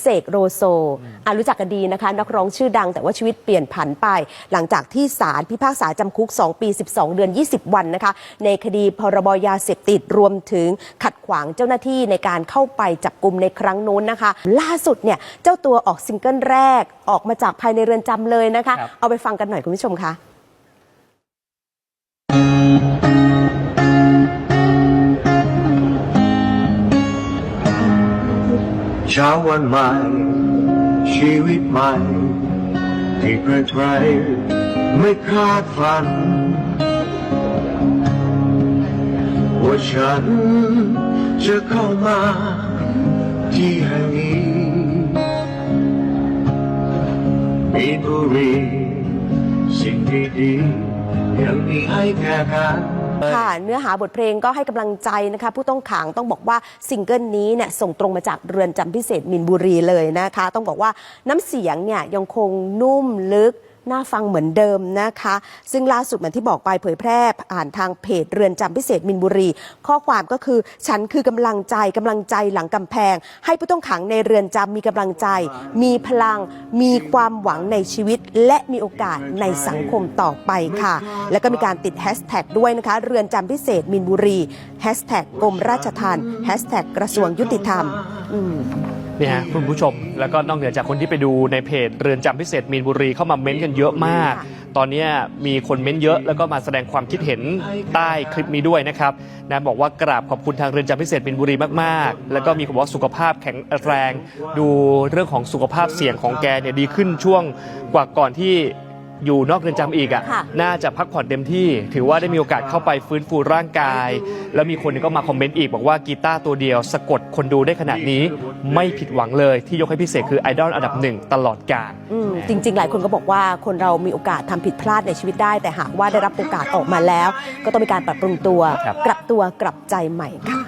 เสกโรโซอะรู้จักกันดีนะคะ นักร้องชื่อดังแต่ว่าชีวิตเปลี่ยนผันไป หลังจากที่ศาลพิพากษาจำคุก 2 ปี 12 เดือน 20 วันนะคะ ในคดีพรบยาเสพติดรวมถึงขัดขวางเจ้าหน้าที่ในการเข้าไปจับกลุ่มในครั้งนู้นนะคะ ล่าสุดเนี่ยเจ้าตัวออกซิงเกิลแรกออกมาจากภายในเรือนจำเลยนะคะครับเอาไปฟังกันหน่อยคุณผู้ชมคะ เช้าวันใหม่ ชีวิตใหม่ที่ใครๆไม่คาดฝัน ว่าฉันจะเข้ามาที่แห่งนี้มีบุรีสิ่งดีๆยังมีให้แก่กัน ค่ะเนื้อหาบทเพลงก็ให้กำลังใจนะคะผู้ต้องขังต้องบอกว่าซิงเกิลนี้เนี่ยส่งตรงมาจากเรือนจำพิเศษมินบุรีเลยนะคะ ต้องบอกว่าน้ำเสียงเนี่ยยังคงนุ่มลึก น่าฟังเหมือนเดิมนะคะ ซึ่งล่าสุดเหมือนที่บอกไปเผยแพร่ผ่านทางเพจเรือนจำพิเศษมินบุรี ข้อความก็คือฉันคือกำลังใจกำลังใจหลังกำแพง ให้ผู้ต้องขังในเรือนจำมีกำลังใจ มีพลัง มีความหวังในชีวิต และมีโอกาสในสังคมต่อไปค่ะ แล้วก็มีการติดแฮชแท็กด้วยนะคะ เรือนจำพิเศษมินบุรีแฮชแท็กกรมราชทัณฑ์แฮชแท็กกระทรวงยุติธรรม อืม นี่ยฮะคุณผู้ชม แล้วก็นอกเหนือจากคนที่ไปดูในเพจเรือนจำพิเศษมีนบุรีเข้ามาเม้นต์กันเยอะมาก ตอนนี้มีคนเม้นต์เยอะแล้วก็มาแสดงความคิดเห็นใต้คลิปนี้ด้วยนะครับนะบอกว่ากราบขอบคุณทางเรือนจำพิเศษมีนบุรีมากๆ แล้วก็มีคนบอกว่าสุขภาพแข็งแรง ดูเรื่องของสุขภาพเสี่ยงของแกเนี่ยดีขึ้นช่วงกว่าก่อนที่ อยู่นอกเรือนจำอีกค่ะอะ่ะ น่าจะพักผ่อนเต็มที่ ถือว่าได้มีโอกาสเข้าไปฟื้นฟูร่างกาย แล้วมีคนก็มาคอมเมนต์อีก บอกว่ากีตาร์ตัวเดียวสะกดคนดูได้ขนาดนี้ ไม่ผิดหวังเลยที่ยกให้พิเศษคือไอดอลอันดับหนึ่งตลอดกาล อืมจริง ๆ หลายคนก็บอกว่าคนเรามีโอกาสทำผิดพลาดในชีวิตได้ แต่หากว่าได้รับโอกาสออกมาแล้ว ก็ต้องมีการปรับปรุงตัว ครับ กลับตัวกลับใจใหม่ค่ะ